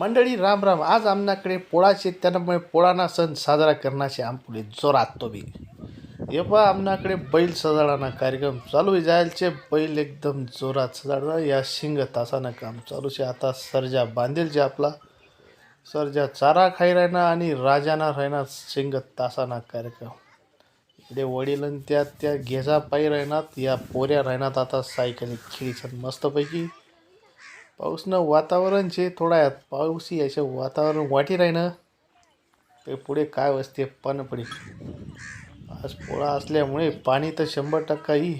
मंडळी राम राम. आज आमनाकडे पोळाचे त्यामुळे पोळाना सण साजरा करण्याचे आमपुले जोरात तो बी. हे पहा आमनाकडे बैल सजाडाना कार्यक्रम चालू जायचे बैल एकदम जोरात सजाडणं या शिंग तासानं काम चालू शे आता सर्जा बांधेल जे आपला. सर्जा चारा खाई राहणार आणि राजाना राहणार शिंग तासाना कार्यक्रम. इकडे वडील त्या त्या घेजा पायी राहणार या पोऱ्या राहणार. आता सायकली खेळीच्यात मस्तपैकी. पाऊसनं वातावरण जे थोडा पाऊसी पाऊस वातावरण वाटी राहीनं ते पुढे काय असते पानं आज पोळा असल्यामुळे पाणी तर शंभर टक्का ही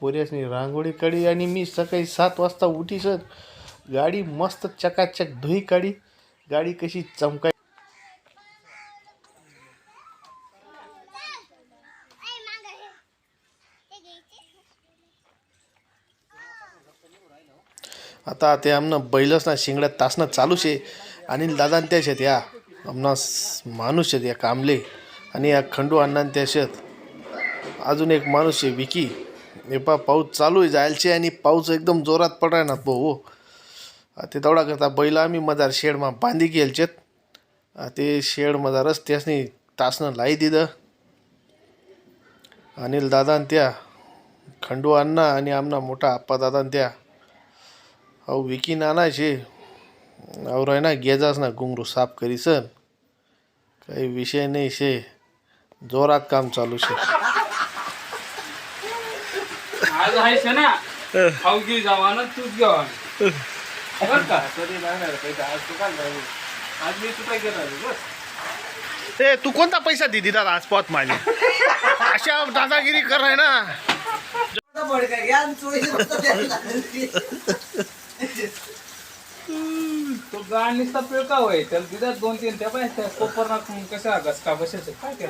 पोऱ्यासनी रांगोळी काढी आणि मी सकाळी सात वाजता उठी सर गाडी मस्त चकाचक धुई काढी. गाडी कशी चमकाय आता ते आमनं बैलच ना शिंगड्यात चालू चालूच आहे. आणि दादा त्या शेत या. आमना माणूस शेत या कामले. आणि या खंडू अण्णा त्या शेत अजून एक माणूस आहे विकी. हे पा पाऊस चालू आहे जायचे आणि पाऊस एकदम जोरात पडाय ना भाऊ. ते तेवढा करता बैल आम्ही मजार शेडमा बांधी गेलचेत. ते शेड मदारच त्यासनी तासनं लाई दिलं. अनिल दादा त्या खंडू अण्णा आणि आमना मोठा आप्पा दादा त्या. अहो विकी नाना छे अहो है ना गेजास ना घुंगरू साफ करी सर काही विषय नाही शे. जोरात काम चालू शे. ना तू ए तू कोणता पैसा दिली दादा आज पत माझे अशा दादागिरी कराय ना. तो गाण नुसता पिळका होय. त्याला दिदात दोन तीन. त्या पाय त्या कोपरना कशा का बसायचं? काय ते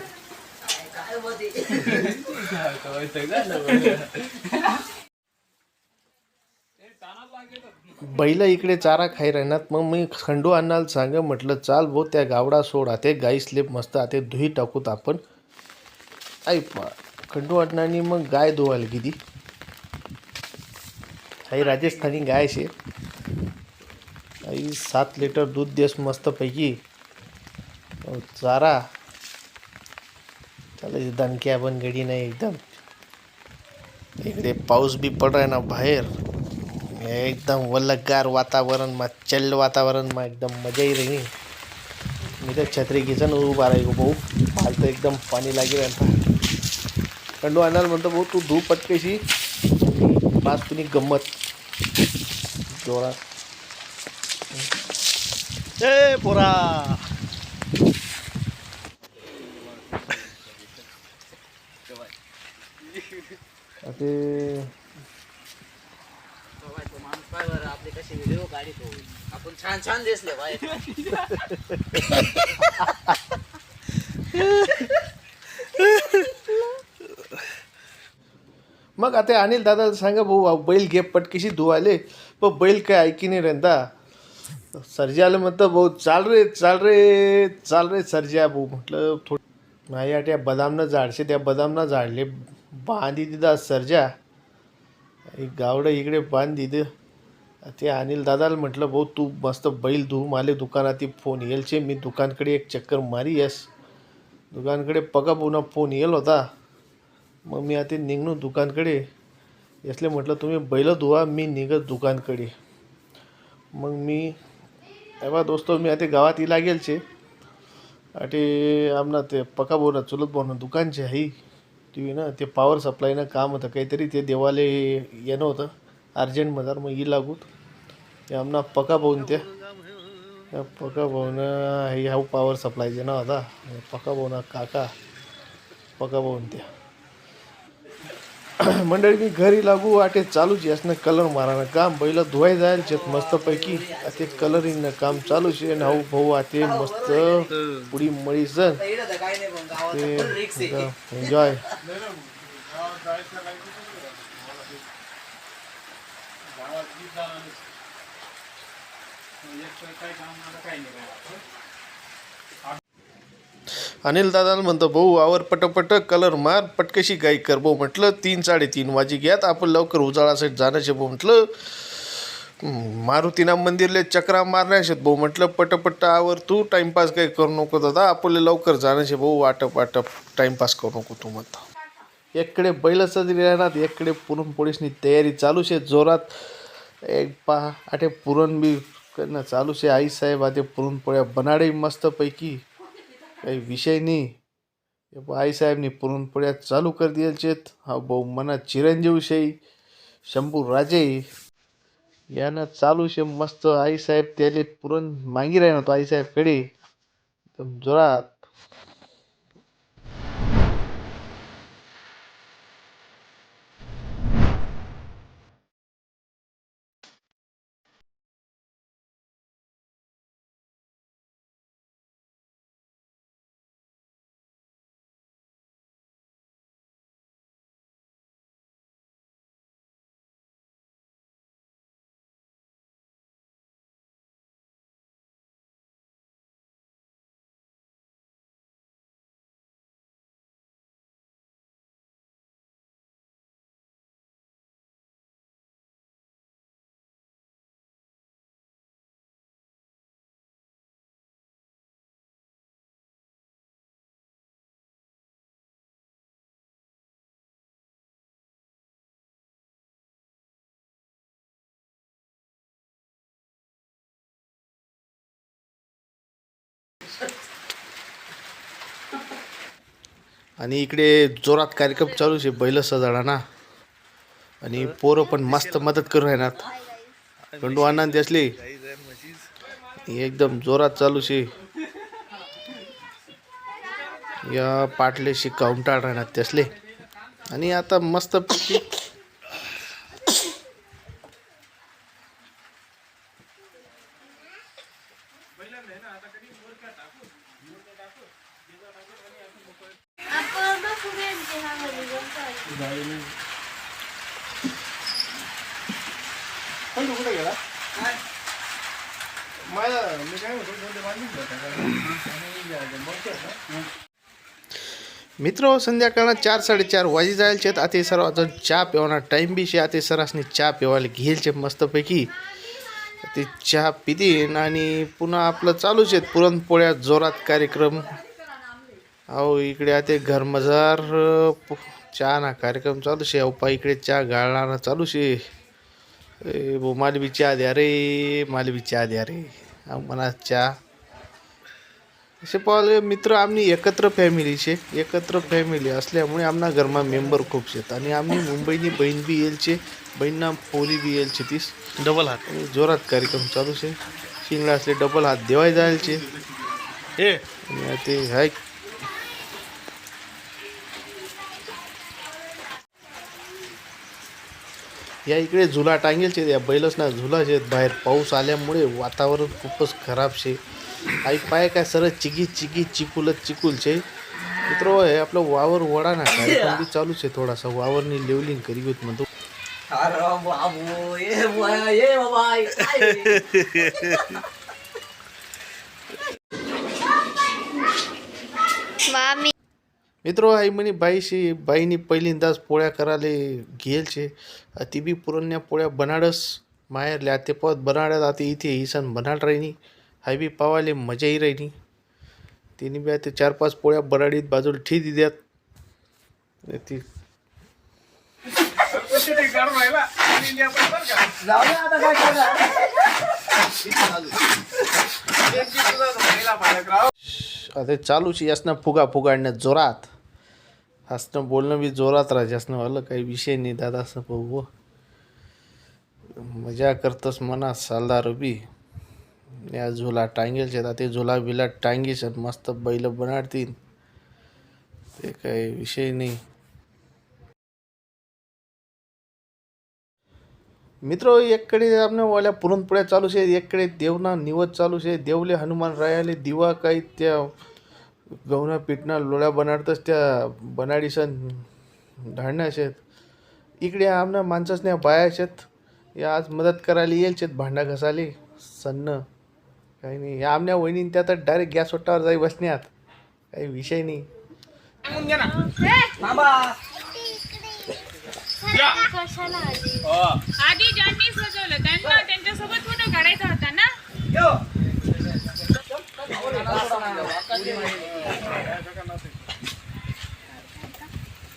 बैल इकडे चारा खाई राहणार मग मी खंडू अण्णाला सांग म्हटलं चाल भाऊ त्या गावडा सोडा. ते गाई स्लेप मस्त आते धुई टाकूत आपण. आई खंडू अण्णांनी मग गाय धुवायला किती काही राजस्थानी गाय शे. आई सात लिटर दूध देस मस्तपैकी. अहो, चारा. त्याला दणक्या पण गडी नाही एकदम. इकडे पाऊस बी पड आहे ना बाहेर. एकदम वल्लगार वातावरण मा चल्ल वातावरण मा एकदम मजा ही रही. मी तर छत्री घेसन उभा राही भाऊ. मला तर एकदम पाणी लागेल आता. कंडू आणाल म्हणतो भाऊ तू धू पटकेशी. पाच कुणी गंमत. जोरात. ए पोरा. ते आपले कसे व्हिडिओ काढतो आपण छान छान दिसले बाय मग आता अनिल दादा सांगा भाऊ बैल घे पटकीशी धुवाले. पण बैल काय ऐकी नाही रेंदा सर्जाला म्हणतं भाऊ चाल रे चाल रे चाल रे सर्जा भाऊ. म्हटलं थोडं नाही या बदामनं झाडशे त्या बदामनं झाडले बांधी दिदा सर्जा एक गावडं इकडे बांधी दिलं ते अनिल दादाला म्हटलं भाऊ तू मस्त बैल धू माले दुकानात फोन येलचे मी दुकानकडे एक चक्कर मारी येस. दुकानकडे पगा पुन्हा फोन येल होता. मग मी आता निघणं दुकानकडे. यसले म्हटलं तुम्ही बैल धुवा मी निघत दुकानकडे. मग मी एव्हा दोस्तो मी आता गावात इला गेलचे. अटे आमना ते पका बोना चुलत बोना दुकानचे आहे ती ना ते पॉवर सप्लायनं काम होतं काहीतरी ते देवाले येणं होतं अर्जंटमधार मग ही लागूत. ते आमना पका भाऊन त्या पका भाऊन हे हा पॉवर सप्लायचे ना होता. पका भाऊना काका पका भाऊन त्या. मंडळी मी घरी लागू वाटे चालूच असणं कलर मारानं काम. बैल धुवाय जायला शेत मस्तपैकी ते कलरिंगनं काम चालू शे नाऊ भाऊ आते मस्त पुढी मळी ते एन्जॉय अनिल दादाला म्हणतो भाऊ आवर पटपट कलर मार पटकशी गाई कर भाऊ म्हटलं. तीन साडेतीन वाजी घ्यात आपण लवकर उजाळासाठी जाण्याचे भाऊ म्हटलं. मारुतीना मंदिरले चक्रा मारण्या शेत भाऊ म्हटलं. पटपट आवर तू टाइमपास काही करू नको दादा आपले लवकर जाण्याचे भाऊ वाटप वाटप टाईमपास करू नको तू म्हणता. एकडे बैल सजरी राहणार इकडे पुरणपोळीसनी तयारी चालू शे जोरात. एक पहा आठे पुरण बी करणं चालू शे आई साहेब आते पुरणपोळ्या बनाडे मस्तपैकी काही विषय नाही हे पहा, आई साहेबनी पुरणपोळ्या चालू कर दियालचेत हा भाऊ मना चिरंजीवशाही शंभू राजे यानं चालू शे मस्त आई साहेब त्याले पुरण मागी राहिला होतो आई साहेबकडे एकदम जोरात आणि इकडे जोरात कार्यक्रम चालू शे बैल सजाडाना आणि पोरं पण मस्त मदत करून राहणार गंडू आनंद असली. एकदम जोरात चालू शे या पाटलेशी काउंटाळ राहणार त्यासले. आणि आता मस्त आपण बघू यांचे हा मध्ये बघताय. कुठे गेला माझा मी काय मित्र संध्याकाळ चार साडेचार वाजी जायचे आहेत. आता सर अजून चहा पिवाना टाईम बी शे. आता सरासनी चहा पिवायला घेईल घेलचे मस्तपैकी. ते चहा पितीन आणि पुन्हा आपलं चालूच आहेत. पुरणपोळ्या जोरात कार्यक्रम. अहो इकडे आता घरमजार पु- चहा ना कार्यक्रम चालू शे अहो पा इकडे चहा गाळणार चालू शे ए भो मला बी चहा द्या रे मला बी चहा द्या रे. अहो चहा असे पाहिले मित्र आम्ही एकत्र फॅमिली शे एकत्र फॅमिली असल्यामुळे आमना घरमा मेंबर खूप शेत आणि आम्ही मुंबईनी बहीण बी येलचे बहीणना पोली बी येलचे तीस डबल हात. आणि जोरात कार्यक्रम चालू शे शिंगडा असले डबल हात देवाय जायचे. हे. आणि ते हाय. या इकडे झुला टांगेलचे या बैलच ना झुला जे बाहेर पाऊस आल्यामुळे वातावरण खूपच खराब शे. आई पाय काय सरळ चिकी चिकी चिकुलत चिकुलचे. मित्र हे आपलं वावर वडा ना कार्यक्रम बी चालूच आहे थोडासा. वावरनी लेवलिंग करी होत म्हणतो. अरे बाबू ये बाबा ये बाबा ये. मामी. मित्र आई म्हणे बाईशी बाईनी पहिल्यांदाच पोळ्या करायला घेलचे ती बी पुरण्या पोळ्या बनाडस. माहेरल्या ते पत बनाड्यात आता इथे ही सण बनाड राहिनी. हायबी पावाले मजाही राहिली. तिने बी आता चार पाच पोळ्या बराडीत बाजूला ठी द्यात ती अरे आता चालूच यासनं फुगा फुगाडण्यात जोरात. हसणं बोलणं बी जोरात राहा असणं आलं काही विषय नाही दादा असं भाऊ मजा करतस मना सालदार बी. या झुला टांगेलचे आता ते झुला बिला टांगीस मस्त बैल बनाडतील. ते काही विषय नाही. मित्र एकडे आपल्या ओल्या पुरणपोळ्या चालू आहे एककडे देवना निवत चालू शे देवले हनुमान रायाले दिवा काही त्या गवना पिठना लोळ्या बनाडतच त्या बनाडीसन ढाळण्या आहेत. इकडे आमना माणसासने बाया आहेत. या आज मदत करायला येईल शेत भांडा घसाले सन्न. काही नाही. या आमच्या वहिनी त्या तर डायरेक्ट गॅस वट्टावर जाई बसण्यात. काही विषय नाही. हो. आधी ज्यांनी सजवलं त्यांना त्यांच्या त्याच्यासोबत फोटो काढायचा होता ना?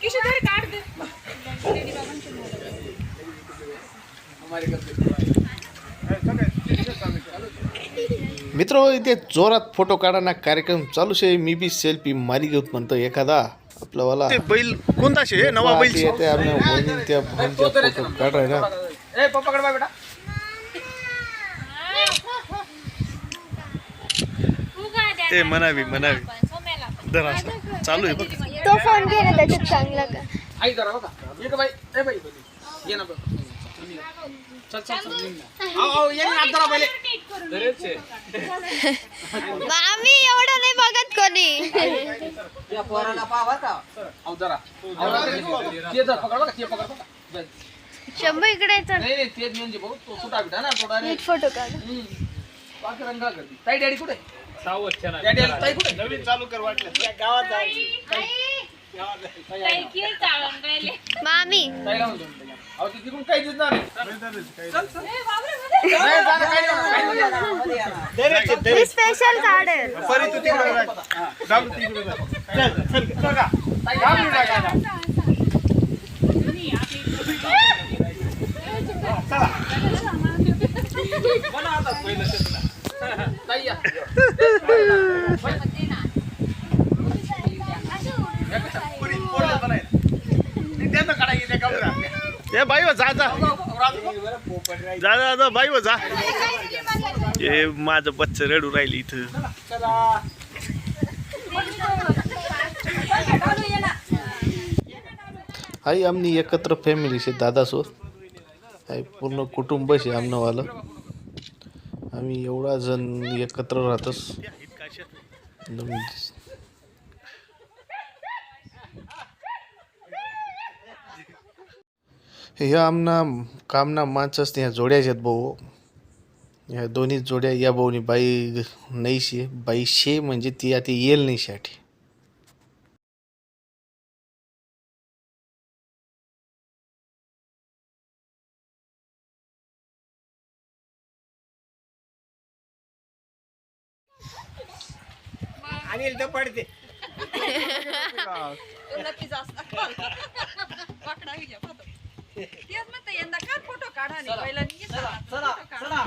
किशोर काढ दे मित्र इथे जोरात फोटो काढाना कार्यक्रम चालू शे. मी बी सेल्फी मारी घेऊत म्हणतो एखादा. आपलावाला. ते बैल कोणता शे नवा बैल शे येते आपल्या बहिणी त्या बहिणीचा फोटो काढाय ना. ए पप्पाकडे बाय बेटा. ते म्हणावी म्हणावी पण सोम्याला जरा असं. चालू आहे बघ. तो फोन घे ना त्याच्यात चांगला का आई जरा बघा. ये का बाई. ए बाई. ये ना बघ. मामी एवढं नाही बघत कोणी. या पोराला पाहा का. आओ जरा. आओ जरा. ते जरा पकड बघा ते पकड बघा जा. शंभू इकडे म्हणजे फोटो काढ. ताई डॅडी कुठे? नवीन चालू कर वाटलं. गावात राहिले मामी ताईला म्हणतो अहो ते तिकडून काही दिसणार नाही चल चल नाही, जा ना, काही नाही, काही नाही. हे स्पेशल झाड आहे. चल, चल, चल का? ताई, जा ना, जा, जा, जा. बना आता पहिलं तेच ना. ताई या. पुरी पोरं पण आहेत. ते त्याचं काढायचं, ते काढून राह. ए बाई हो, जा जा जा जा जा बाई हो, जा. ए माझं बच्च रडू राहिली इथं. आई आमनी एकत्र फॅमिली शे दादासोर आहे पूर्ण कुटुंब शे आमनंवालं. आम्ही एवढा जण एकत्र राहतोस. ह्या आमना कामना माणसंच ह्या जोड्याच आहेत भाऊ. ह्या दोन्ही जोड्या या भाऊनी बाई नाही शे बाई शे म्हणजे ती आता येईल नाही साठी तेच म्हणतं यंदा का फोटो काढा नाही पहिला चला चला चला.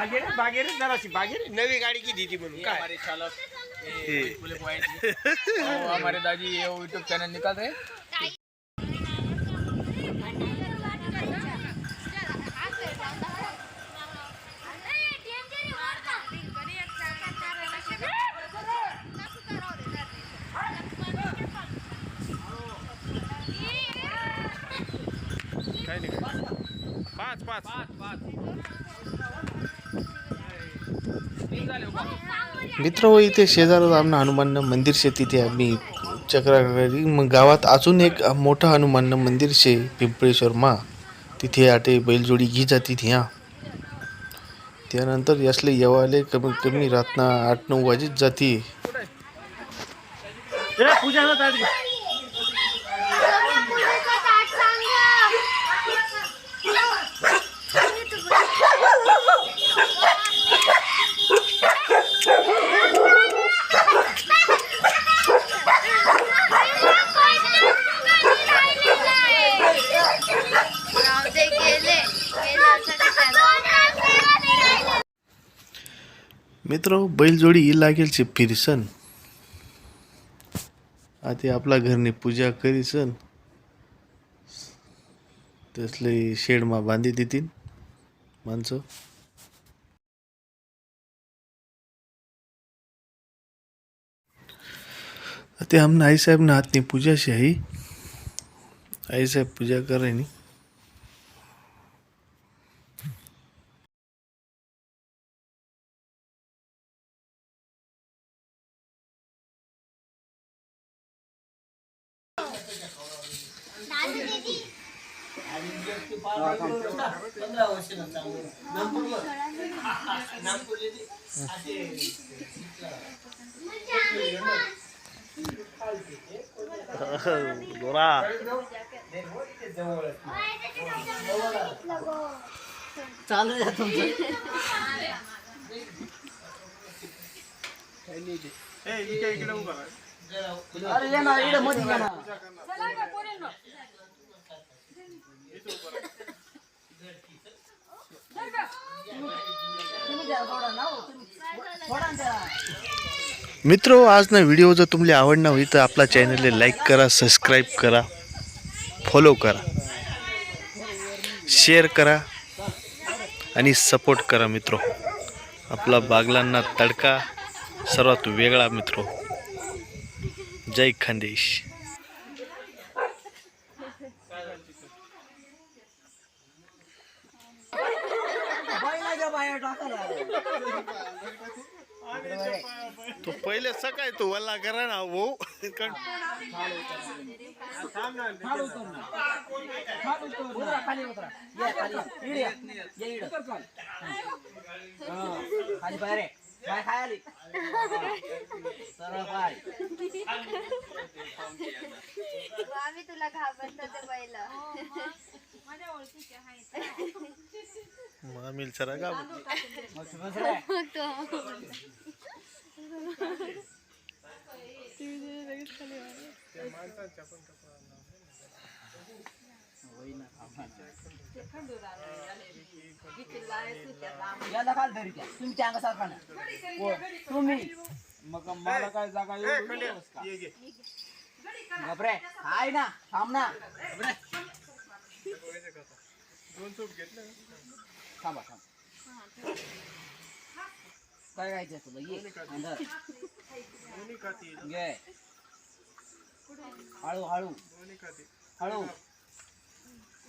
बागेरे बागेरे जराशी बागेरे. नवी गाडी किती ती म्हणून काय? हमारे चालक ए, पुले पॉइंट और हमारे दादी ये यूट्यूब चैनल निकाल रहे। काय नाही. पाच पाच? मित्र व इथे शेजारच आमनं हनुमान मंदिर शे तिथे आम्ही चक्राकरी मग गावात अजून एक मोठं हनुमान मंदिर शे पिंपळेश्वर मा. तिथे आटे बैलजोडी घी जाती ह्या त्यानंतर यासले येवाले कमीत कमी रातना आठ नऊ वाजेच जाती ए, पूजाचा ताट घे. ते गेले गेले असं नाही त्याला. मित्र बैलजोडी ही लागेल शे फिरसन आधी आपला घरनी पूजा करीसन तसले शेडमा बांधी देतीन माणसं. ते आमना आई साहेब ना हातनी पूजा शे करे नी दोरा चालू आहे तुमचं. अरे ये ना इकडे मध्ये ये ना तुम्ही द्या थोडा ना हो, तुम्ही थोडा द्या मित्र आज व्हिडिओ जर तुमले आवडना होई तर आपला चॅनलला लाईक करा सबस्क्राईब करा फॉलो करा शेअर करा आणि सपोर्ट करा मित्र. आपला बागलांना तडका सर्वात वेगळा मित्र. जय खानदेश बाहेर तो पहिले सकाळी तो वल्ला करा ना भाऊ. उतरा खाली उतरा. ये खाली. इकडे या. ये इकडे हा. खाली बाहेर ये. बाय खाय आली. सरळ बाय आम्ही तुला घाबरतो ते पहिलं माझ्या ओळखीचे आहेत. मामील सरा का बस बस रे. याला काल धरी त्या तुमच्या अंगासारखा ना कोण? तुम्ही मग मला काय जागा एवढी दिवस का? घबरे हाय ना थांब ना घबरे. थांबा थांब. काय खायचं तुला? ये अंदर घे हळू हळू. हळू.